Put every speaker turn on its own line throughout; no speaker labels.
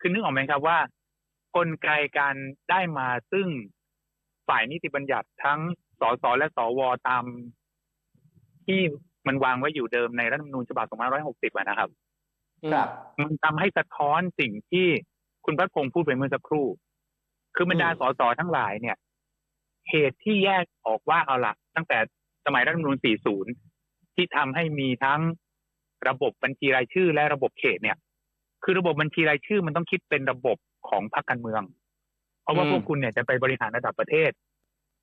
คือนึกออกไหมครับว่า กลไกการได้มาซึ่งฝ่ายนิติบัญญัติทั้งสสและสวตามที่มันวางไว้อยู่เดิมในรัฐธรรมนูญฉบับ2560อะนะครับ
ครับ
มันทำให้สะท้อนสิ่งที่คุณพัฒพงศ์พูดไปเมื่อสักครู่ คือบรรดา
อืม
สสทั้งหลายเนี่ย เหตุที่แยกออกว่าเอาละตั้งแต่สมัยรัฐธรรมนูญ40 ที่ทำให้มีทั้งระบบบัญชีรายชื่อและระบบเขตเนี่ย คือระบบบัญชีรายชื่อมันต้องคิดเป็นระบบของพรรคการเมือง เพราะว่า
อืม
พวกคุณเนี่ยจะไปบริหารระดับประเทศ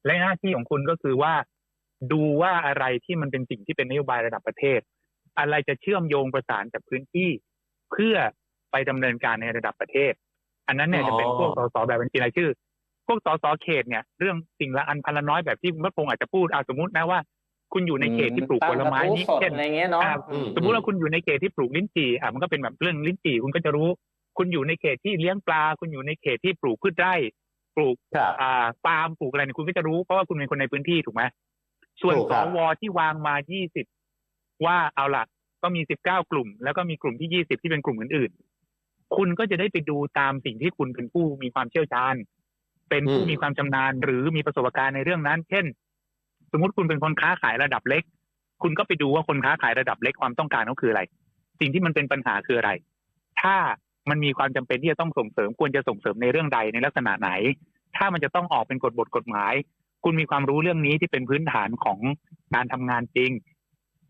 และหน้าที่ของคุณก็คือว่า ดูว่าอะไรที่มันเป็นสิ่งที่เป็นนโยบายระดับประเทศ อะไรจะเชื่อมโยงประสานกับพื้นที่ เพื่อไปดำเนินการในระดับประเทศ อันนั้นเนี่ย
อ๋อ
จะเป็นพวกสสแบบบัญชีรายชื่อ พวกสสเขตเนี่ย เรื่องสิ่งละอันพันละน้อยแบบที่คุณพระพงศ์อาจจะพูดอาสมมตินะว่า คุณอยู่ในเขตที่ปลูกผลไม้
ตากระทู้
นี้
สด
เช่น
อะไรเงี้ยเนาะ
อ่า
อื
สมมุติว่าคุณอยู่ในเขตที่ปลูกลิ้นจี่อะมันก็เป็นแบบเรื่องลิ้นจี่คุณก็จะรู้ คุณอยู่ในเขตที่เลี้ยงปลา คุณอยู่ในเขตที่ปลูกพืชไร่ ปลูก
ครับ
อ่าปาล์มปลูกอะไรเนี่ยคุณก็จะรู้เพราะว่าคุณเป็นคนในพื้นที่ถูกไหมส่วน
ถูก
ส
ครับ
วที่วางมา20ว่าเอาล่ะก็มี19กลุ่ม แล้วก็มีกลุ่มที่20ที่เป็นกลุ่มอื่นๆ คุณก็จะได้ไปดูตามสิ่งที่คุณเป็นผู้มีความเชี่ยวชาญ เป็นผู้มีความชำนาญหรือมีประสบการณ์ในเรื่องนั้น เช่น สมมติคุณเป็นคนค้าขายระดับเล็ก คุณก็ไปดูว่าคนค้าขายระดับเล็กความต้องการเขาคืออะไร สิ่งที่มันเป็นปัญหาคืออะไร ถ้ามันมีความจำเป็นที่จะต้องส่งเสริมควรจะส่งเสริมในเรื่องใดในลักษณะไหน ถ้ามันจะต้องออกเป็นกฎบทกฎหมาย คุณมีความรู้เรื่องนี้ที่เป็นพื้นฐานของการทำงานจริง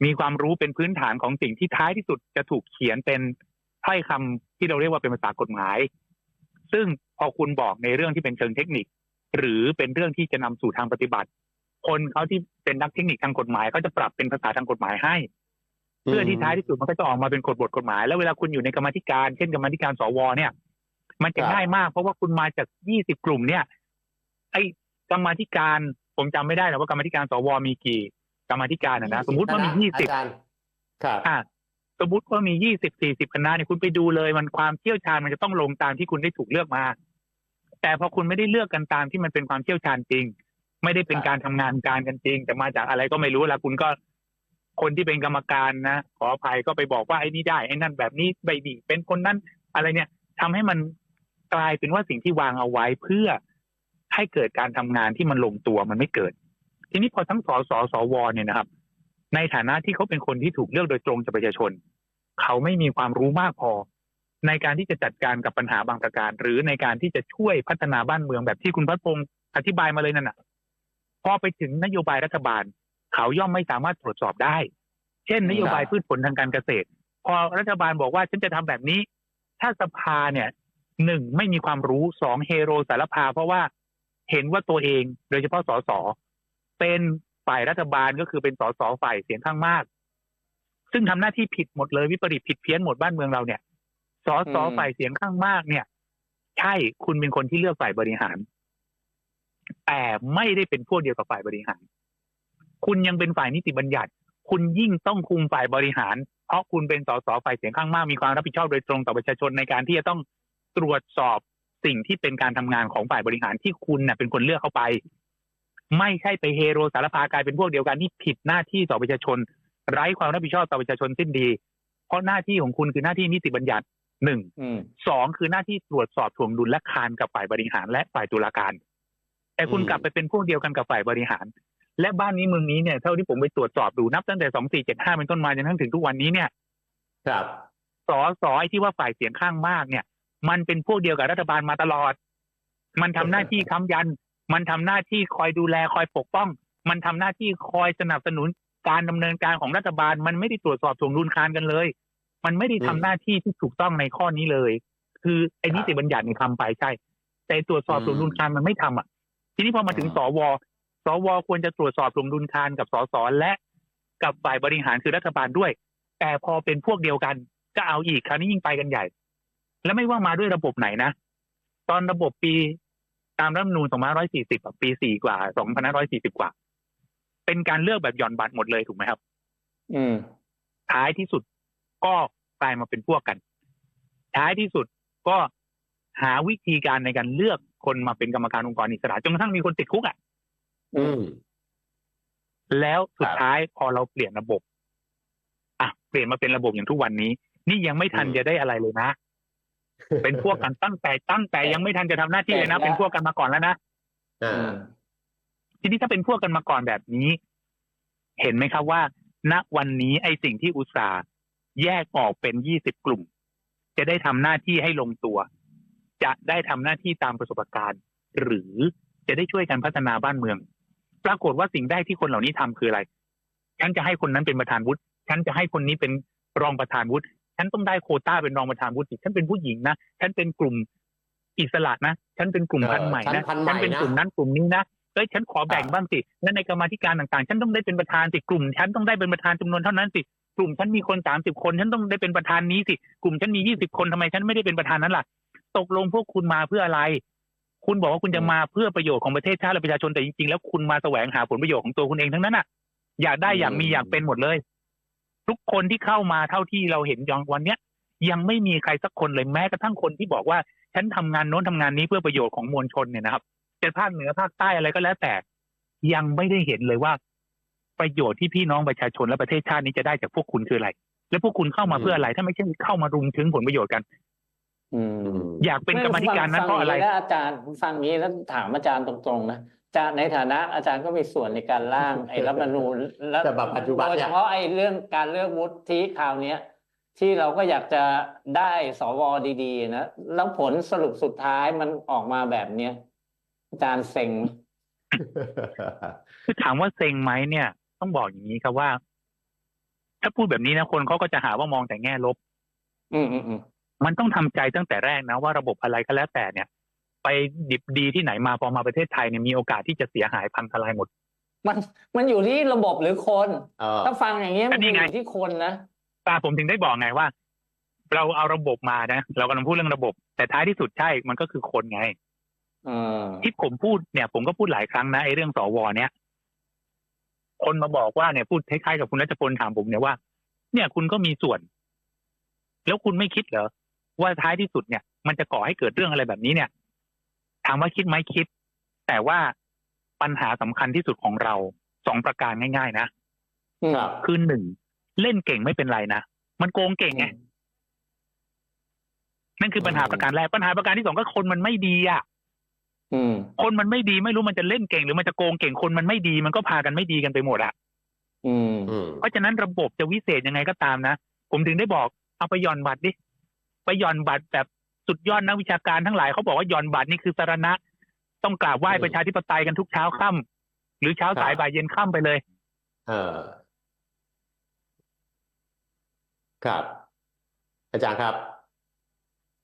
มีความรู้เป็นพื้นฐานของสิ่งที่ท้ายที่สุดจะถูกเขียนเป็นถ้อยคำที่เราเรียกว่าเป็นภาษากฎหมาย ซึ่งพอคุณบอกในเรื่องที่เป็นเชิงเทคนิค หรือเป็นเรื่องที่จะนำสู่ทางปฏิบัติ คนเขาที่เป็นนักเทคนิคทางกฎหมายก็จะปรับเป็นภาษาทางกฎหมายให้ เพื่อที่ท้ายที่สุดมันก็จะออกมาเป็นกฎบทกฎหมาย แล้วเวลาคุณอยู่ในกรรมาธิการ เช่นกรรมาธิการสวเนี่ย มันจะ
ครับ
ง่ายมาก เพราะว่าคุณมาจากยี่สิบกลุ่มเนี่ย ไอ้กรรมาธิการผมจำไม่ได้หรอกว่ากรรมาธิการสวมีกี่ กรรมาธิการนะนะสมมติว่ามียี่สิบ
อาจารย์ครับ
อะสมมติว่ามียี่สิบสี่สิบคณะเนี่ยคุณไปดูเลย มันความเชี่ยวชาญมันจะต้องลงตามที่คุณได้ถูกเลือกมา แต่พอคุณไม่ได้เลือกกันตามที่มันเป็นความเชี่ยวชาญจริง ไม่ได้เป็นการทำงานการกันจริง แต่มาจากอะไรก็ไม่รู้แล้วคุณก็คนที่เป็นกรรมการนะขออภัยก็ไปบอกว่าไอ้นี่ได้ไอ้นั่นแบบนี้ใบดีเป็นคนนั้นอะไรเนี่ยทำให้มันกลายเป็นว่าสิ่งที่วางเอาไว้เพื่อให้เกิดการทำงานที่มันลงตัวมันไม่เกิด ทีนี้พอทั้งสสสวเนี่ยนะครับ ในฐานะที่เขาเป็นคนที่ถูกเลือกโดยตรงจากประชาชน เขาไม่มีความรู้มากพอ ในการที่จะจัดการกับปัญหาบางประการ หรือในการที่จะช่วยพัฒนาบ้านเมืองแบบที่คุณพัฒพงศ์อธิบายมาเลยนั่นน่ะพ อไปถึงนโยบายรัฐบาล เขาย่อมไม่สามารถตรวจสอบได้ เช่น นโยบายพืชผลทางการเกษตร พอรัฐบาลบอกว่าฉันจะทำแบบนี้ ถ้าสภาเนี่ยหนึ่งไม่มีความรู้สองเฮโรสารพา เพราะว่าเห็นว่าตัวเองโดยเฉพาะสสเป็นฝ่ายรัฐบาลก็คือเป็นสสฝ่ายเสียงข้างมาก ซึ่งทำหน้าที่ผิดหมดเลยวิปริตผิดเพี้ยนหมดบ้านเมืองเราเนี่ยสส
อืม
ฝ่ายเสียงข้างมากเนี่ย ใช่คุณเป็นคนที่เลือกฝ่ายบริหาร แต่ไม่ได้เป็นพวกเดียวกับฝ่ายบริหาร คุณยังเป็นฝ่ายนิติบัญญัติ คุณยิ่งต้องคุมฝ่ายบริหาร เพราะคุณเป็นสสฝ่ายเสียงข้างมากมีความรับผิดชอบโดยตรงต่อประชาชนในการที่จะต้องตรวจสอบสิ่งที่เป็นการทำงานของฝ่ายบริหารที่คุณน่ะเป็นคนเลือกเข้าไป ไม่ใช่ไปเฮโรสารพากลายเป็นพวกเดียวกันที่ผิดหน้าที่ต่อประชาชน ไร้ความรับผิดชอบต่อประชาชนสิ้นดี เพราะหน้าที่ของคุณคือหน้าที่นิติบัญญัติหนึ่ง
อืม
สองคือหน้าที่ตรวจสอบถ่วงดุลและคานกับฝ่ายบริหารและฝ่ายตุลาการ แต่คุณ
อืม
กลับไปเป็นพวกเดียวกันกับฝ่ายบริหาร และบ้านนี้เมืองนี้เนี่ยเท่าที่ผมไปตรวจสอบดูนับตั้งแต่สองสี่เจ็ดห้าเป็นต้นมาจนทั้งถึงทุกวันนี้เนี่ย
ครับ
สอสอไอ้ที่ว่าฝ่ายเสียงข้างมากเนี่ย มันเป็นพวกเดียวกับรัฐบาลมาตลอด มันทำหน้าที่ค้ำยัน มันทำหน้าที่คอยดูแลคอยปกป้อง มันทำหน้าที่คอยสนับสนุนการดำเนินการของรัฐบาล มันไม่ได้ตรวจสอบถ่วงดุลคานกันเลย มันไม่ได้ทำ
อืม
หน้าที่ที่ถูกต้องในข้อนี้เลย คือไอ้
ครับ
นิติบัญญัติเนี่ยทำไปใช่ แต่ตรวจสอบ
อืม
ถ่วงดุลคานมันไม่ทำอะ ทีนี้พอมาถึง
อ่า
สวสวควรจะตรวจสอบถ่วงดุลคานกับสสและกับฝ่ายบริหารคือรัฐบาลด้วย แต่พอเป็นพวกเดียวกันก็เอาอีกคราวนี้ยิ่งไปกันใหญ่ แล้วไม่ว่ามาด้วยระบบไหนนะ ตอนระบบปีตามรัฐธรรมนูญ2540อะปี4กว่า2540กว่า เป็นการเลือกแบบหย่อนบัตรหมดเลยถูกไหมครับ
อืม
ท้ายที่สุดก็กลายมาเป็นพวกกัน ท้ายที่สุดก็หาวิธีการในการเลือก คนมาเป็นกรรมการองค์กรอิสระจนกระทั่งมีคนติดคุกอะ
อืม
แล้วสุด
ครับ
ท้ายพอเราเปลี่ยนระบบ อะเปลี่ยนมาเป็นระบบอย่างทุกวันนี้ นี่ยังไม่ทัน
อืม
จะได้อะไรเลยนะ เป็นพวกกันตั้งแต่ตั้งแต่ยังไม่ทันจะทำหน้าที่เลยนะ เป็นพวกกันมาก่อนแล้วนะ
อ่า
ทีนี้ถ้าเป็นพวกกันมาก่อนแบบนี้ เห็นไหมครับว่า ณวันนี้ไอ้สิ่งที่อุตสาห์แยกออกเป็นยี่สิบกลุ่ม จะได้ทำหน้าที่ให้ลงตัว จะได้ทำหน้าที่ตามประสบการณ์ หรือจะได้ช่วยกันพัฒนาบ้านเมือง ปรากฏว่าสิ่งแรกที่คนเหล่านี้ทำคืออะไร ฉันจะให้คนนั้นเป็นประธานวุฒิฉันจะให้คนนี้เป็นรองประธานวุฒิฉันต้องได้โควต้าเป็นรองประธานวุฒิฉันเป็นผู้หญิงนะฉันเป็นกลุ่มอิสระนะฉันเป็นกลุ่มพันธุ์ใหม่
เออฉั
นะ
นพันธุ์ใหม่
ฉันเป็น
นะ
กลุ่มนั้นกลุ่มนี้นะเอ้ยฉันขอแบ่ง
อ่า
บ้างสิแล้วในกรรมาธิการต่างๆ ฉันต้องได้เป็นประธานสิกลุ่มฉันต้องได้เป็นประธานจำนวนเท่านั้นสิกลุ่มฉันมีคนสามสิบคน ฉันต้องได้เป็นประธานนี้สิกลุ่มฉันมียี่สิบคนทำไมฉันไม่ได้เป็นประธานนั้นล่ะ ตกลงพวกคุณมาเพื่ออะไร คุณบอกว่าคุณจะมาเพื่อประโยชน์ของประเทศชาติและประชาชนแต่จริงๆแล้วคุณมาแสวงหาผลประโยชน์ของตัวคุณเองทั้งนั้นอะ อยากได้อยากมี
อืม
อยากเป็นหมดเลย ทุกคนที่เข้ามาเท่าที่เราเห็นยังวันเนี้ยยังไม่มีใครสักคนเลยแม้กระทั่งคนที่บอกว่า ฉันทำงานโน้นทำงานนี้เพื่อประโยชน์ของมวลชนเนี่ยนะครับจะภาคเหนือภาคใต้อะไรก็แล้วแต่ ยังไม่ได้เห็นเลยว่า ประโยชน์ที่พี่น้องประชาชนและประเทศชาตินี้จะได้จากพวกคุณคืออะไร และพวกคุณเข้ามาเพื่ออะไร ถ้าไม่ใช่เข้ามารุมถึงผลประโยชน์กัน
อืม
อืม
อยากเป็นกรรมาธิการนั้นเพ
ฟัง
ราะอะไร
ย่งนี้แล้วอาจารย์ฟังอย่างนี้แล้วถามอาจารย์ตรงๆนะอาจารย์ในฐานะอาจารย์ก็มีส่วนในการร่าง ไอ้รัฐธรรมนูญและ
ฉบับปัจจุบัน
โดย
เนี่
เฉ
ย
พาะไอ้เรื่องการเลือกวุฒิคราวเนี้ย ที่เราก็อยากจะได้สวดีๆนะแล้วผลสรุปสุดท้ายมันออกมาแบบเนี้ยอาจารย์เซ็งไหม
คือถามว่าเซ็งไหมเนี่ย ต้องบอกอย่างนี้ครับว่า ถ้าพูดแบบนี้นะคนเขาก็จะหาว่ามองแต่แง่ลบ
อืมอืมอืม
มันต้องทำใจตั้งแต่แรกนะว่าระบบอะไรก็แล้วแต่เนี่ย ไปดิบดีที่ไหนมาพอมาประเทศไทยเนี่ยมีโอกาสที่จะเสียหายพังทลายหมด
มันมันอยู่ที่ระบบหรือคน
เออ
ถ้าฟังอย่างเงี้ย
ก็
มัน
นี่
อยู่
ไง
ที่คนนะ
ตาผมถึงได้บอกไงว่า เราเอาระบบมานะเรากำลังพูดเรื่องระบบ แต่ท้ายที่สุดใช่มันก็คือคนไง
เออ
ที่ผมพูดเนี่ย ผมก็พูดหลายครั้งนะไอ้เรื่องสวเนี่ย คนมาบอกว่าเนี่ยพูดคล้ายๆกับคุณรัชพลถามผมเนี่ยว่า เนี่ยคุณก็มีส่วน แล้วคุณไม่คิดเหรอ ว่าท้ายที่สุดเนี่ย มันจะก่อให้เกิดเรื่องอะไรแบบนี้เนี่ยถามว่าคิดไหมคิด แต่ว่าปัญหาสำคัญที่สุดของเราสองประการง่าย ๆ นะ
อืม
ครับ
คือหนึ่งเล่นเก่งไม่เป็นไรนะมันโกงเก่งไงนั่นคือปัญหาประการแรกปัญหาประการที่สองก็คนมันไม่ดีอะ
อืม
คนมันไม่ดีไม่รู้มันจะเล่นเก่ง หรือมันจะโกงเก่งคนมันไม่ดี มันก็พากันไม่ดีกันไปหมดอะ
อืม
อืม
เพราะฉะนั้นระบบจะวิเศษยังไงก็ตามนะ ผมถึงได้บอกเอาไปหย่อนบัตรดิ ไปหย่อนบัตรแบบสุดยอดนักวิชาการทั้งหลายเขาบอกว่าหย่อนบัตรนี่คือสารณะ ต้องกราบไหว้
อืม
ประชาธิปไตยกันทุกเช้าค่ำหรือเช้าสาย
ครับ
บ่ายเย็นค่ำไปเลย
เออครับ อาจารย์ครับ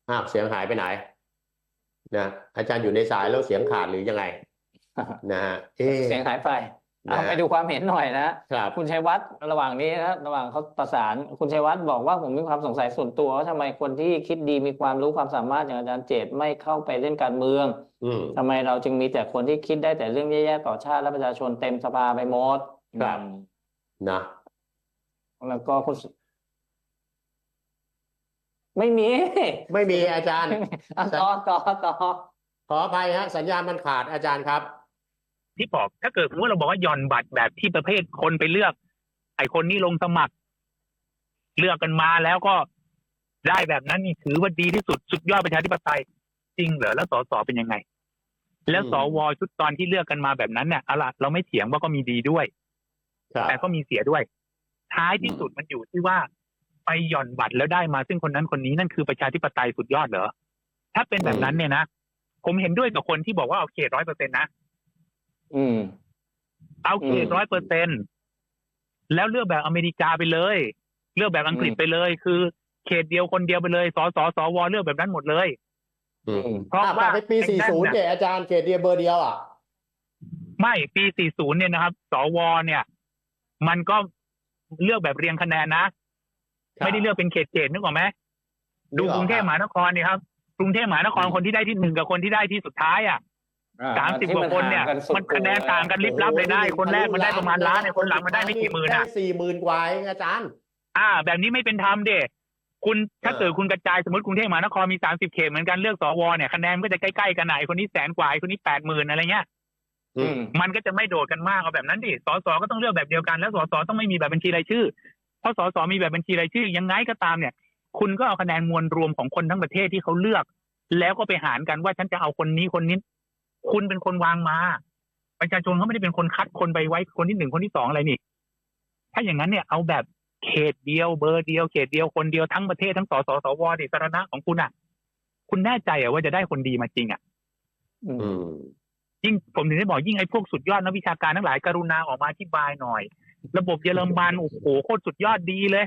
อ้าวเสียงหายไปไหนนะอาจารย์อยู่ในสายแล้วเสียงขาดหรือยังไง นะฮะเอ๊ะ
เสียงหายไป
นะ
เอา
ฮะ
ไปดูความเห็นหน่อยนะ
ครับ
คุณชัยวัฒน์ระหว่างนี้นะระหว่างเขาประสานคุณชัยวัฒน์บอกว่าผมมีความสงสัยส่วนตัวว่าทำไมคนที่คิดดีมีความรู้ความสามารถอย่างอาจารย์เจตไม่เข้าไปเล่นการเมือง
อืม
ทำไมเราจึงมีแต่คนที่คิดได้แต่เรื่องแย่ๆต่อชาติและประชาชนเต็มสภาไปหมด
ครับ
อืม
นะ
แล้วก็คุณสุไม่มี
ไม่มีอาจารย์
อะต่อต่อต่อ
ขออภัยฮะ สัญญาณมันขาดอาจารย์ครับ
ที่บอก ถ้าเกิดสมมติเราบอกว่าหย่อนบัตรแบบที่ประเภทคนไปเลือก ไอ้คนนี้ลงสมัคร เลือกกันมาแล้วก็ได้แบบนั้นนี่ถือว่าดีที่สุดสุดยอดประชาธิปไตยจริงเหรอแล้วสสเป็นยังไง แล้ว
อืม
สวชุดตอนที่เลือกกันมาแบบนั้นเนี่ยเอาล่ะเราไม่เถียงว่าก็มีดีด้วย
ครับ
แต่ก็มีเสียด้วย ท้ายที่สุดมันอยู่ที่ว่าไปหย่อนบัตรแล้วได้มา ซึ่งคนนั้นคนนี้นั่นคือประชาธิปไตยสุดยอดเหรอถ้าเป็นแบบนั้นเนี่ยนะผมเห็นด้วยกับคนที่บอกว่าเอาเขตร้อยเปอร์เซ็นต์นะ
อืม
เอาเขต
อืม
ร้อยเปอร์เซ็นแล้วเลือกแบบอเมริกาไปเลย เลือกแบบอังกฤษ
อืม
ไปเลย คือ เขตเดียวคนเดียวไปเลยสสสวเลือกแบบนั้นหมดเลย
อืม
อืม
เพราะ
อะ
ว่า
ไปปี
ไอ้นั่น
40
น่ะ
เนี่ยอาจารย์เกรดเดียวเบอร์เดียวอะ
ไม่ปี 40 เนี่ยนะครับ สวเนี่ย มันก็เลือกแบบเรียงคะแนนนะ ไม่ได้เลือกเป็นเขตเขตนึกออกไหมดูกรุงเทพมหานครนี่ครับ กรุงเทพมหานครคนที่ได้ที่หนึ่งกับคนที่ได้ที่สุดท้ายอะ สามสิบกว่าคนเนี่ยมันคะแนนต่างกันลิบลับเลยนะไอ้คนแรกมันได้ประมาณล้านไอ้คนหลังมันได้ไม่กี่หมื่นอะ
สี่หมื่นกว่าเองอาจารย์
อ่า แบบนี้ไม่เป็นธรรมเด้คุณถ้า
เออ
เกิดคุณกระจายสมมติกรุงเทพมหานครมีสามสิบเขตเหมือนกันเลือกสวเนี่ยคะแนนมันก็จะใกล้ๆกันไหนคนนี้แสนกว่าไอ้คนนี้แปดหมื่นอะไรเงี้ย
อืม
มันก็จะไม่โดดกันมากเอาแบบนั้นดิสสก็ต้องเลือกแบบเดียวกันแล้วสสต้องไม่มีแบบบัญชีรายชื่อ เพราะสสมีแบบบัญชีรายชื่อยังไงก็ตามเนี่ย คุณก็เอาคะแนนมวลรวมของคนทั้งประเทศที่เขาเลือก แล้วก็ไปหารกันว่าฉันจะเอาคนนี้คนนี้ คุณเป็นคนวางมา ประชาชนเขาไม่ได้เป็นคนคัดคนไปไว้คนที่หนึ่งคนที่สองอะไรนี่ ถ้าอย่างนั้นเนี่ยเอาแบบเขตเดียวเบอร์เดียวเขตเดียวคนเดียวทั้งประเทศทั้งสสสวดิสารณะของคุณอะ คุณแน่ใจอะว่าจะได้คนดีมาจริงอะ
อืม
อืม
ยิ่งผมถึงได้บอกยิ่งไอ้พวกสุดยอดนักวิชาการทั้งหลายกรุณาออกมาอธิบายหน่อย ระบบเยอรมันโอ้โหโคตรสุดยอดดีเลย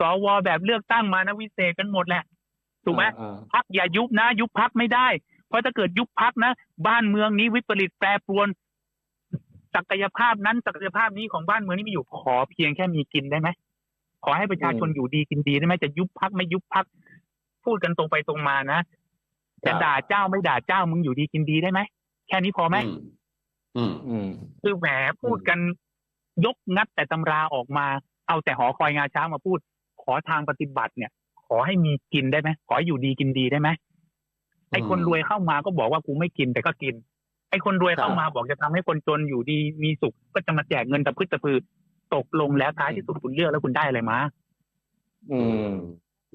สวแบบเลือกตั้งมานะวิเศษกันหมดแหละถูกไหม
อ่า
พักอย่ายุบนะ ยุบพักไม่ได้เพ ราะถ้าเกิดยุบพักนะ บ้านเมืองนี้วิปริตแปรปรวน ศักยภาพนั้นศักยภาพนี้ของบ้านเมืองนี้มีอยู่ขอเพียงแค่มีกินได้ไหมขอให้ประชาชนอยู่ดีกินดีได้ไหมจะยุบพักไม่ยุบพักพูดกันตรงไปตรงมานะจะด่าเจ้าไม่ด่าเจ้ามึงอยู่ดีกินดีได้ไหมแค่นี้พอไหม
อืม
อืม
คือแหมพูดกันยกงัดแต่ตำราออกมา เอาแต่หอคอยงาช้างมาพูด ขอทางปฏิบัติเนี่ย ขอให้มีกินได้ไหมขอให้อยู่ดีกินดีได้ไหม ไอ้คนรวยเข้ามาก็บอกว่ากูไม่กินแต่ก็กิน ไอ้คนรวยเข้ามาบอกจะทำให้คนจนอยู่ดีมีสุขก็จะมาแจกเงินตะพึดตะพือตกลงแล้วท้ายที่สุดคุณเลือกแล้วคุณได้อะไรมา
อืม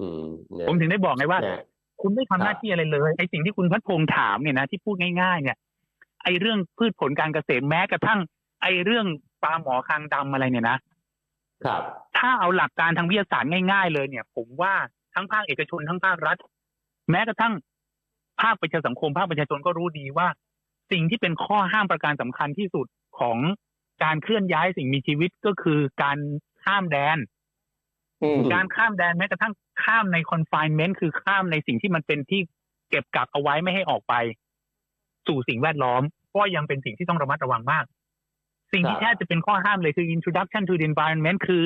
อืมเนี่ย
ผมถึงได้บอกไงว่า
เนี่ย
คุณไม่ทำหน้าที่อะไรเลยไอ้สิ่งที่คุณพัดพงษ์ถามเนี่ยนะที่พูดง่าย ๆ เนี่ย ไอ้เรื่องพืชผลการเกษตรแม้กระทั่ง ไอ้เรื่องปลาหมอคางดำอะไรเนี่ยนะ
ครับ
ถ้าเอาหลักการทางวิทยาศาสตร์ง่าย ๆ เลยเนี่ย ผมว่าทั้งภาคเอกชนทั้งภาครัฐ แม้กระทั่ง ภาคประชาสังคม ภาคประชาชนก็รู้ดีว่า สิ่งที่เป็นข้อห้ามประการสำคัญที่สุดของการเคลื่อนย้ายสิ่งมีชีวิตก็คือการข้ามแดน
อืม
การข้ามแดนแม้กระทั่งข้ามใน confinement คือข้ามในสิ่งที่มันเป็นที่เก็บกักเอาไว้ไม่ให้ออกไป สู่สิ่งแวดล้อม ก็ยังเป็นสิ่งที่ต้องระมัดระวังมาก สิ่งที่
ครับ
แทบจะเป็นข้อห้ามเลยคือ introduction to the environment คือ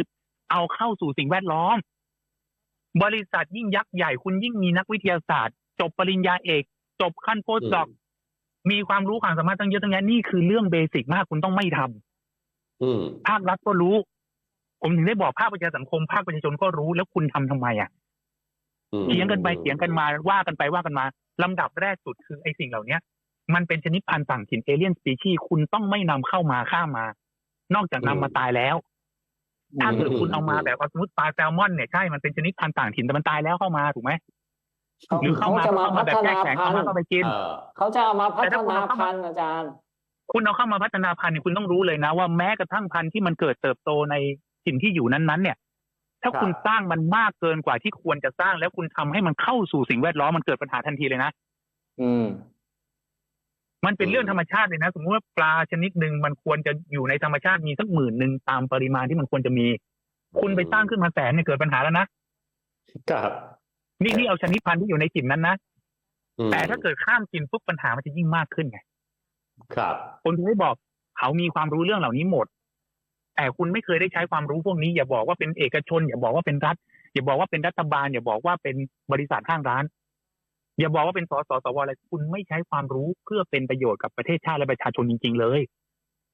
เอาเข้าสู่สิ่งแวดล้อม บริษัทยิ่งยักษ์ใหญ่คุณยิ่งมีนักวิทยาศาสตร์ จบปริญญาเอก จบขั้นโพสต์ดอกมีความรู้ความสามารถตั้งเยอะตั้งแยะนี่คือเรื่องเบสิกมากคุณต้องไม่ทำ
อืม
ภาครัฐก็รู้ ผมถึงได้บอกภาคประชาสังคม ภาคประชาชนก็รู้แล้วคุณทำทำไมอะ
อืม
เถียงกันไปเถียงกันมาว่ากันไปว่ากันมาลำดับแรกสุดคือไอ้สิ่งเหล่าเนี้ย มันเป็นชนิดพันธุ์ต่างถิ่นเอเลียนสปีชีคุณต้องไม่นำเข้ามาข้ามมา นอกจากนำมาตายแล้ว ถ้าเกิดคุณเอามาแบบเอาสมมติปลาแซลมอนเนี่ยใช่มันเป็นชนิดพันธุ์ต่างถิ่นแต่มันตายแล้วเข้ามาถูกไหม หรือเข้ามา
จะ
ก็
มา
เข้า
พั
มาแบบ
ฒ
แช่
นา
แข็ง
พั
เข้านมา
ธุ์
เข้าไปกิน
เออ
เขาจะเอามาพั
แต่
ฒ
ถ้าคุณ
นา
เอาเข้ามา
พันธุ์อาจารย์
คุณเอาเข้ามาพัฒนาพันธุ์เนี่ยคุณต้องรู้เลยนะ ว่าแม้กระทั่งพันธุ์ที่มันเกิดเติบโตในถิ่นที่อยู่นั้นๆ เนี่ย ถ้าคุณ
ครับ
สร้างมันมากเกินกว่าที่ควรจะสร้าง แล้วคุณทำให้มันเข้าสู่สิ่งแวดล้อมมันเกิดปัญหาทันทีเลยนะ
อืม
มันเป็น
อืม
เรื่องธรรมชาติเลยนะ สมมติว่าปลาชนิดหนึ่งมันควรจะอยู่ในธรรมชาติมีสักหมื่นหนึ่งตามปริมาณที่มันควรจะมี คุณไปสร้างขึ้นมาแสนเนี่ยเกิดปัญหาแล้วนะครับ นี่นี่เอาชนิดพันธุ์ที่อยู่ในถิ่นนั้นนะ
อืม
แต่ถ้าเกิดข้ามถิ่นปุ๊บปัญหามันจะยิ่งมากขึ้นไง
ครับ
คนถึงได้บอกเขามีความรู้เรื่องเหล่านี้หมด แต่คุณไม่เคยได้ใช้ความรู้พวกนี้ อย่าบอกว่าเป็นเอกชน อย่าบอกว่าเป็นรัฐ อย่าบอกว่าเป็นรัฐบาล อย่าบอกว่าเป็นบริษัทห้างร้าน อย่าบอกว่าเป็นสสสวอะไรคุณไม่ใช้ความรู้เพื่อเป็นประโยชน์กับประเทศชาติและประชาชนจริง ๆ เลย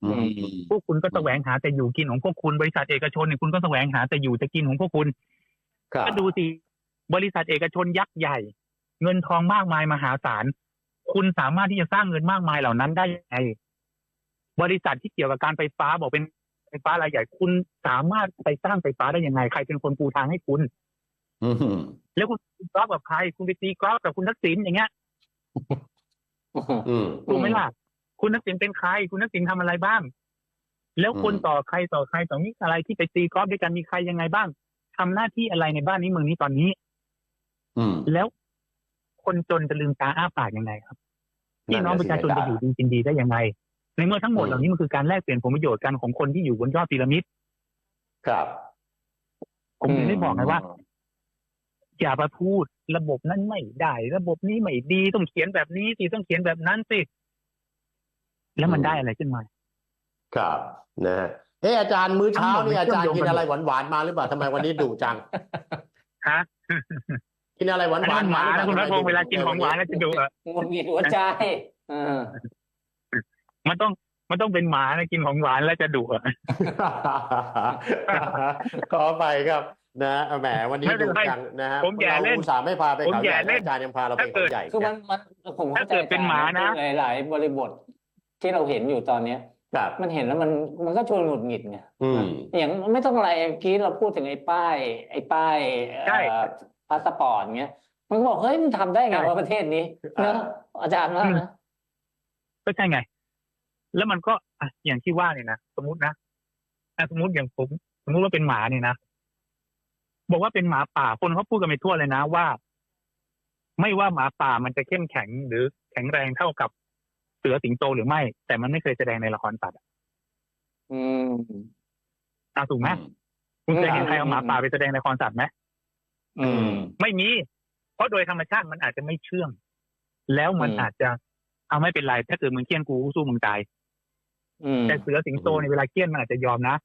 อืม
พวกคุณก็แสวงหาแต่อยู่กินของพวกคุณบริษัทเอกชนเนี่ยคุณก็แสวงหาแต่อยู่จะกินของพวกคุณ
ครับ
ก็ดูสิ บริษัทเอกชนยักษ์ใหญ่ เงินทองมากมายมหาศาล คุณสามารถที่จะสร้างเงินมากมายเหล่านั้นได้ยังไงบริษัทที่เกี่ยวกับการไฟฟ้าบอกเป็นไฟฟ้ารายใหญ่คุณสามารถไปสร้างไฟฟ้าได้ยังไง ใครเป็นคนปูทางให้คุณ
อืม
แล้วคุณตีกอล์ฟกับใคร คุณไปตีกอล์ฟกับคุณทักษิณอย่างเงี้ย
อืม
ถูกไหมล่ะ คุณทักษิณเป็นใคร คุณทักษิณทำอะไรบ้าง แล้วคน
อืม
ต่อใครต่อใครต่อนี้อะไรที่ไปตีกอล์ฟด้วยกันมีใครยังไงบ้างทำหน้าที่อะไรในบ้านนี้เมืองนี้ตอนนี้
อืม
แล้วคนจนจะลืมตาอ้าปากยังไงครับพี่น้องประชาชนจะอยู่ดีกินดีได้ยังไง ในเมื่อทั้งหมดเหล่านี้มันคือการแลกเปลี่ยนผลประโยชน์กันของคนที่อยู่บนยอดพีระมิด
ครับ
ผมถึงได้บอกไงว่า อย่ามาพูดระบบนั้นไม่ได้ ระบบนี้ไม่ดีต้องเขียนแบบนี้สิต้องเขียนแบบนั้นสิแล้วมัน
อืม
ได้อะไรขึ้นมา
ครับนะฮะเอออาจารย์มื้อเช้า
ทั้งหมด
นี่
มัน
อาจารย์
เชื่อมโยง
กิน
กัน
อะไรหวานๆมาหรือเปล่าทำไมวันนี้ดุจัง
ฮะ
กินอะไรหวา
อันนั้น
นๆ
หมานะคุณพระพงศ์เวลากินของหวานแล้วจะดูเออ
หงุดหงิดหัวใจเออ
มันต้องมันต้องเป็นหมานะกินของหวานแล้วจะดุอะ
ขอไปครับนะแหมวันนี้
ไม่เป็น
ดุ
ไร
จังนะฮะ
ผมแย่เล่น
เราอุตส่าห์ไม่พาไป
ผม
เขาใหญ่
แย่เล่น
อาจารย์ยังพาเราไป
ถ้าเกิ
เขา
ด
ใหญ่
คือมันมันผมเข้าใจ
ถ้าเกิดเป็นหมานะ
หลาย ๆ บริบทที่เราเห็นอยู่ตอนเนี้ย
ครับ
มันเห็นแล้วมันมันก็ชวนหงุดหงิดไง
อืม
อย่างไม่ต้องอะไรเมื่อกี้เราพูดถึงไอ้ป้าย ไอ้ป้ายเอ่อ
ใช่
พาสปอร์ตเงี้ย มันก็บอกเฮ้ยมันทำได้ไง
ใช่
ว่าประเทศนี้เนอะอาจารย์ว่านะ
ก็ใช่ไง แล้วมันก็อะอย่างที่ว่าเนี่ยนะสมมตินะอะสมมติอย่างผมสมมติว่าเป็นหมาเนี่ยนะบอกว่าเป็นหมาป่าคนเขาพูดกันไปทั่วเลยนะว่า ไม่ว่าหมาป่ามันจะเข้มแข็งหรือแข็งแรงเท่ากับเสือสิงโตหรือไม่ แต่มันไม่เคยแสดงในละครสัตว์อะ
อืม
อะถูกไหมคุณเคยเห็นใครเอาหมาป่าไปแสดงในละครสัตว์ไหม
อืม
ไม่มี เพราะโดยธรรมชาติมันอาจจะไม่เชื่อง แล้วมัน
อืม
อาจจะเอาไม่เป็นไรถ้าเกิดมึงเคี่ยนกูสู้มึงตาย
อืม
แต่เสือสิงโตในเวลาเคี่ยนมันอาจจะยอมนะ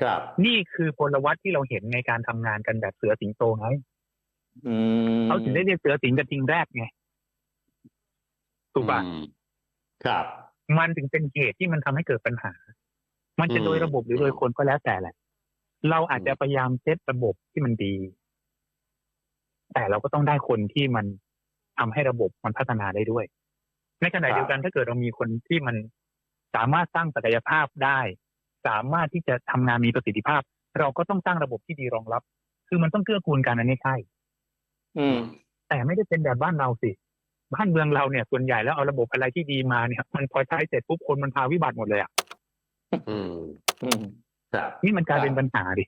ครับ
นี่คือพลวัตที่เราเห็นในการทำงานกันแบบเสือสิงโตไง
อืม
เขาถึงได้เรียกเสือสิงกระทิงแรกไงถูกป่ะ
อืมครับ
มันถึงเป็นเหตุที่มันทำให้เกิดปัญหา มันจะ
อืม
โดยระบบหรือโดยคนก็แล้วแต่แหละ เราอาจจะพยายามเซตระบบที่มันดี แต่เราก็ต้องได้คนที่มันทำให้ระบบมันพัฒนาได้ด้วย ในขณะเดียวกันถ้าเกิดเรามีคนที่มันสามารถสร้างศักยภาพได้ สามารถที่จะทำงานมีประสิทธิภาพ เราก็ต้องสร้างระบบที่ดีรองรับ คือมันต้องเกื้อกูลกันอันนี้ใช่
อืม
แต่ไม่ได้เป็นแบบบ้านเราสิ บ้านเมืองเราเนี่ยส่วนใหญ่แล้วเอาระบบอะไรที่ดีมาเนี่ยมันพอใช้เสร็จปุ๊บคนมันพาวิบัติหมดเลยอะ
อืม
อืม
ครับ
นี่มันกลายเป็นปัญหาดิ